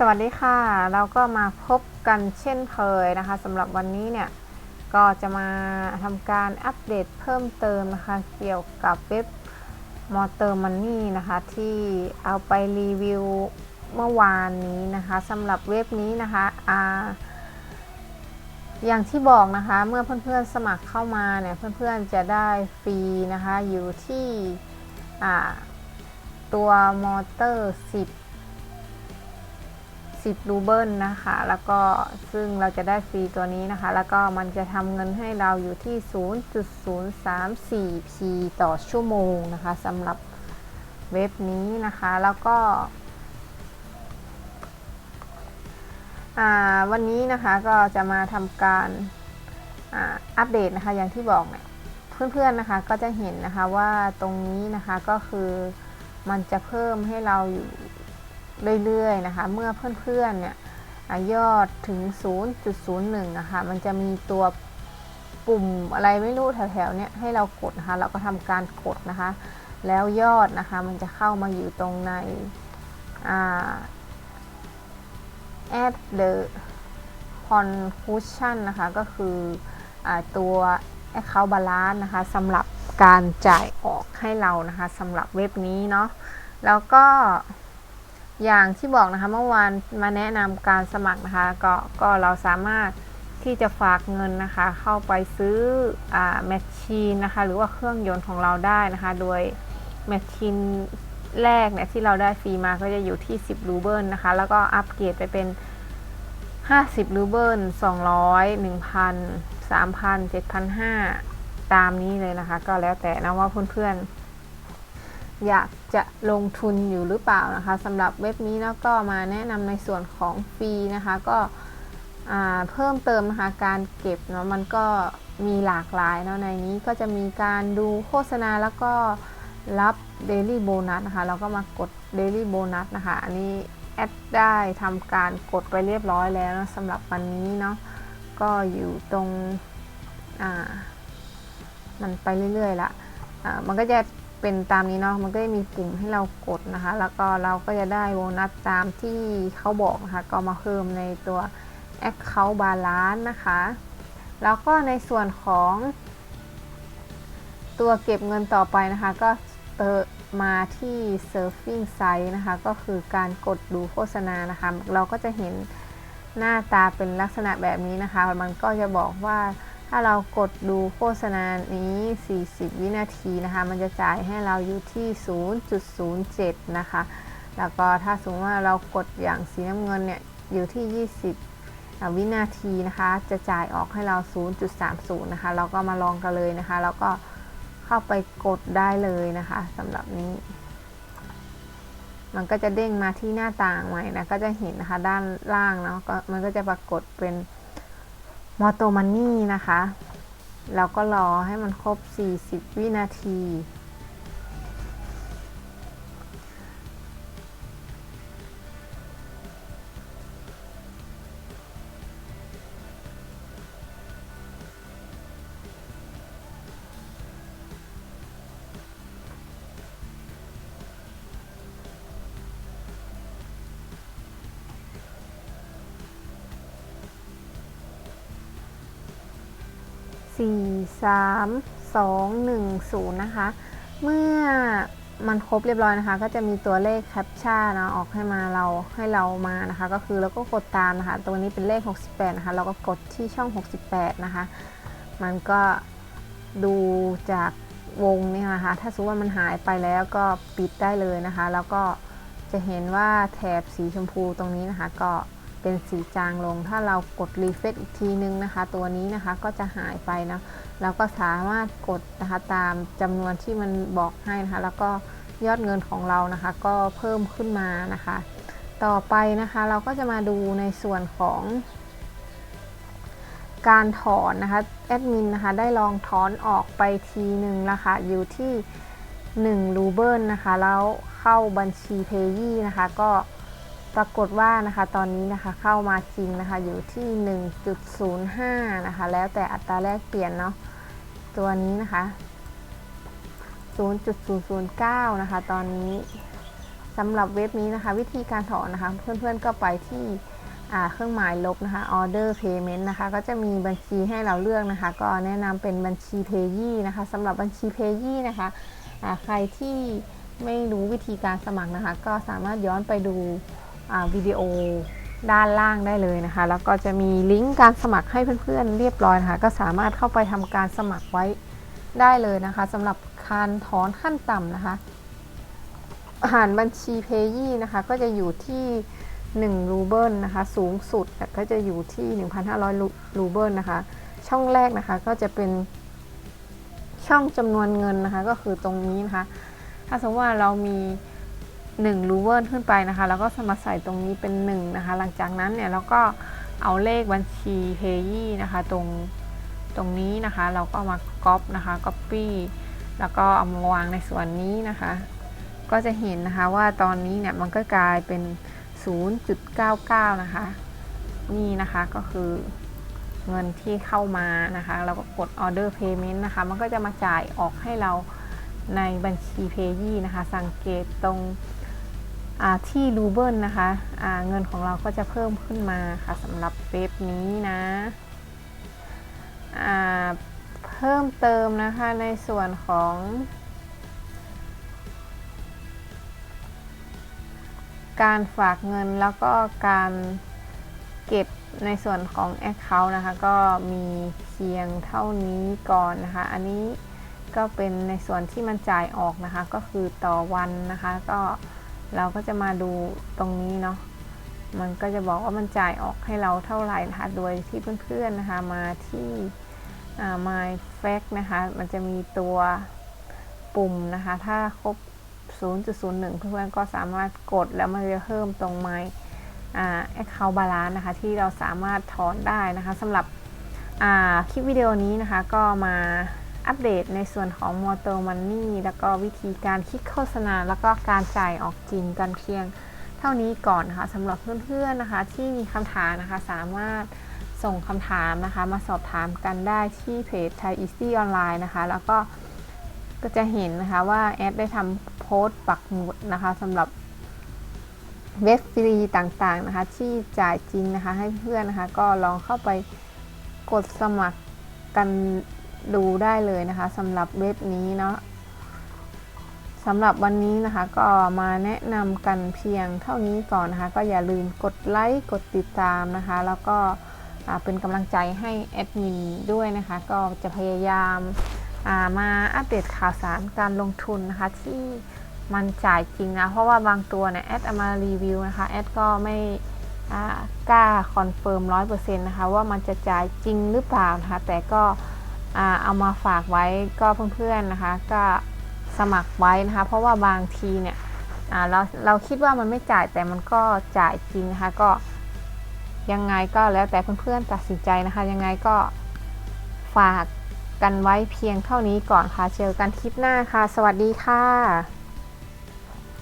สวัสดีค่ะ เราก็มาพบกันเช่นเคยนะคะสำหรับวันนี้เนี่ย ก็จะมาทำการอัปเดตเพิ่มเติมนะคะ เกี่ยวกับเว็บ m o t o r Money นะคะ ที่เอาไปรีวิวเมื่อวานนี้นะคะสำหรับเว็บนี้นะคะอ่าอย่างที่บอกนะคะเมื่อเพื่อนๆสมัครเข้ามาเนี่ยเพื่อนๆจะได้ฟรีนะคะอยู่ที่ตัวมอเตอร์ 10 10รูเบิลนะคะ แล้วก็ซึ่งเราจะได้ฟรีตัวนี้นะคะ แล้วก็มันจะทำเงินให้เราอยู่ที่ 0.034 p ต่อชั่วโมงนะคะสำหรับเว็บนี้นะคะ แล้วก็วันนี้นะคะก็จะมาทำการอัปเดตนะคะอย่างที่บอกเนี่ยเพื่อนๆนะคะก็จะเห็นนะคะว่าตรงนี้นะคะก็คือมันจะเพิ่มให้เราอยู่ เรื่อยๆนะคะ เมื่อเพื่อนๆเนี่ยยอดถึง 0.01นะคะมันจะมีตัวปุ่มอะไรไม่รู้แถวๆเนี้ยให้เรากดนะคะ เราก็ทำการกดนะคะ แล้วยอดนะคะ มันจะเข้ามาอยู่ตรงใน add the conclusion นะคะ ก็คืออตัว account balance นะคะสำหรับการจ่ายออกให้เรานะคะสำหรับเว็บนี้เนาะแล้วก็ อย่างที่บอกนะคะเมื่อวานมาแนะนำการสมัครนะคะก็ก็เราสามารถที่จะฝากเงินนะคะเข้าไปซื้ออแมชชีนนะคะหรือว่าเครื่องยนต์ของเราได้นะคะโดยแมชชีนแรกเนี่ยที่เราได้ฟรีมาก็จะอยู่ที่ 10 รูเบิลนะคะ แล้วก็อัปเกรดไปเป็น 50 รูเบิล200 1,000 3,000 7,500 ตามนี้เลยนะคะ ก็แล้วแต่นะว่าเพื่อนๆ อยากจะลงทุนอยู่หรือเปล่านะคะสำหรับเว็บนี้แล้วก็มาแนะนำในส่วนของฟรีนะคะก็เพิ่มเติมนะคะการเก็บเนาะมันก็มีหลากหลายเนาะในนี้ก็จะมีการดูโฆษณาแล้วก็รับ Daily Bonus นะคะเราก็มากด Daily Bonus นะคะอันนี้แอดได้ทำการกดไปเรียบร้อยแล้วนะสำหรับวันนี้เนาะก็อยู่ตรงอ่ามันไปเรื่อยๆละอ่ามันก็จะ เป็นตามนี้เนาะมันก็จะมีปุ่มให้เรากดนะคะ แล้วก็เราก็จะได้โบนัสตามที่เขาบอกนะคะก็มาเพิ่มในตัว Account Balance นะคะ แล้วก็ในส่วนของตัวเก็บเงินต่อไปนะคะ ก็เติมาที่ Surfing Site นะคะ ก็คือการกดดูโฆษณานะคะ เราก็จะเห็นหน้าตาเป็นลักษณะแบบนี้นะคะ มันก็จะบอกว่า ถ้าเรากดดูโฆษณานี้ 40 วินาทีนะคะ มันจะจ่ายให้เราอยู่ที่ 0.07 นะคะ แล้วก็ถ้าสมมติว่าเรากดอย่างสีน้ำเงินเนี่ย อยู่ที่ 20 วินาทีนะคะ จะจ่ายออกให้เรา 0.30 นะคะ เราก็มาลองกันเลยนะคะ แล้วก็เข้าไปกดได้เลยนะคะสำหรับนี้ มันก็จะเด้งมาที่หน้าต่างใหม่นะ ก็จะเห็นนะคะด้านล่างเนาะก็มันก็จะปรากฏเป็น มอโตมันนี่นะคะ แล้วก็รอให้มันครบ 40 วินาที 4 3 2 1 0 นะคะ เมื่อมันครบเรียบร้อยนะคะ ก็จะมีตัวเลขแคปชั่นนะออกให้มาเราให้เรามานะคะ ก็คือเราก็กดตามนะคะ ตัวนี้เป็นเลข 68 นะคะ เราก็กดที่ช่อง 68 นะคะ มันก็ดูจากวงนี่นะคะ ถ้าสมมติว่ามันหายไปแล้วก็ปิดได้เลยนะคะ แล้วก็จะเห็นว่าแถบสีชมพูตรงนี้นะคะก็ เป็นสีจางลง ถ้าเรากดรีเฟซอีกทีนึงนะคะ ตัวนี้นะคะก็จะหายไปนะเราก็สามารถกดนะคะตามจำนวนที่มันบอกให้นะคะ แล้วก็ยอดเงินของเรานะคะ ก็เพิ่มขึ้นมานะคะ ต่อไปนะคะเราก็จะมาดูในส่วนของการถอนนะคะแอดมินนะคะได้ลองถอนออกไปทีหนึ่งนะคะอยู่ที่1รูเบิลนะคะ แล้วเข้าบัญชีเพยี่นะคะ ก็ ปรากฏว่านะคะตอนนี้นะคะเข้ามาจริงนะคะอยู่ที่ 1.05 นะคะ แล้วแต่อัตราแลกเปลี่ยนเนาะตัวนี้นะคะ 0.009 นะคะ ตอนนี้สำหรับเว็บนี้นะคะ วิธีการถอนนะคะ เพื่อนๆก็ไปที่เครื่องหมายลบนะคะ order payment นะคะ ก็จะมีบัญชีให้เราเลือกนะคะ ก็แนะนำเป็นบัญชี payee นะคะสำหรับบัญชี payee นะคะอ่าใครที่ไม่รู้วิธีการสมัครนะคะ ก็สามารถย้อนไปดู วิดีโอด้านล่างได้เลยนะคะ แล้วก็จะมีลิงก์การสมัครให้เพื่อนๆ เรียบร้อยนะคะ ก็สามารถเข้าไปทำการสมัครไว้ได้เลยนะคะสำหรับการถอนขั้นต่ำนะคะหารบัญชีเพยี่นะคะ ก็จะอยู่ที่ 1 รูเบิลนะคะ สูงสุดก็จะอยู่ที่ 1,500 รูเบิลนะคะ ช่องแรกนะคะก็จะเป็นช่องจำนวนเงินนะคะ ก็คือตรงนี้นะคะ ถ้าสมมติว่าเรามี 1รูเบิลขึ้นไปนะคะ แล้วก็สมัครใส่ตรงนี้เป็น1นะคะ หลังจากนั้นเนี่ยเราก็เอาเลขบัญชีเพยี่นะคะ ตรงตรงนี้นะคะ เราก็มาก๊อปนะคะก๊อปปี้แล้วก็เอามาวางในส่วนนี้นะคะ ก็จะเห็นนะคะว่าตอนนี้เนี่ยมันก็กลายเป็น 0.99 นะคะ นี่นะคะก็คือเงินที่เข้ามานะคะ เราก็กด order payment นะคะ มันก็จะมาจ่ายออกให้เราในบัญชี payee นะคะ สังเกตตรง ที่รูเบิลนะคะเงินของเราก็จะเพิ่มขึ้นมาค่ะสำหรับเว็บนี้นะเพิ่มเติมนะคะในส่วนของการฝากเงินแล้วก็การเก็บในส่วนของ Account นะคะ ก็มีเพียงเท่านี้ก่อนนะคะ อันนี้ก็เป็นในส่วนที่มันจ่ายออกนะคะ ก็คือต่อวันนะคะ ก็ เราก็จะมาดูตรงนี้เนาะมันก็จะบอกว่ามันจ่ายออกให้เราเท่าไหร่นะคะ โดยที่เพื่อนๆนะคะมาที่ My Fact นะคะ มันจะมีตัวปุ่มนะคะ ถ้าครบ 0.01 เพื่อนๆก็สามารถกดแล้วมันจะเพิ่มตรง My Account Balance นะคะ ที่เราสามารถถอนได้นะคะสำหรับคลิปวิดีโอนี้นะคะก็มา อัปเดตในส่วนของ Motor Money แล้วก็วิธีการคิดโฆษณา แล้วก็การจ่ายออกจริงกันเพียงเท่านี้ก่อนนะคะสำหรับเพื่อนๆนะคะ ที่มีคำถามนะคะสามารถส่งคำถามนะคะมาสอบถามกันได้ที่เพจ Thai Easy Online นะคะ แล้วก็ก็จะเห็นนะคะว่าแอดได้ทำโพสต์ปักหมุดนะคะสำหรับเว็บฟรีต่างๆนะคะ ที่จ่ายจริงนะคะ ให้เพื่อนนะคะ ก็ลองเข้าไปกดสมัครกัน ดูได้เลยนะคะสำหรับเว็บนี้เนาะสำหรับวันนี้นะคะก็มาแนะนำกันเพียงเท่านี้ก่อนนะคะ ก็อย่าลืมกดไลค์กดติดตามนะคะ แล้วก็เป็นกำลังใจให้แอดมินด้วยนะคะ ก็จะพยายามมาอัปเดตข่าวสารการลงทุนนะคะที่มันจ่ายจริงนะ เพราะว่าบางตัวเนี่ยแอดเอามารีวิวนะคะแอดก็ไม่กล้าคอนเฟิร์มร้อยเปอร์เซ็นต์นะคะว่ามันจะจ่ายจริงหรือเปล่านะคะแต่ก็ เอามาฝากไว้ก็เพื่อนๆนะคะ ก็สมัครไว้นะคะ เพราะว่าบางทีเนี่ยเราเราคิดว่ามันไม่จ่ายแต่มันก็จ่ายจริงนะคะก็ยังไงก็แล้วแต่เพื่อนๆตัดสินใจนะคะ ยังไงก็ฝากกันไว้เพียงเท่านี้ก่อนค่ะเจอกันคลิปหน้าค่ะ สวัสดีค่ะ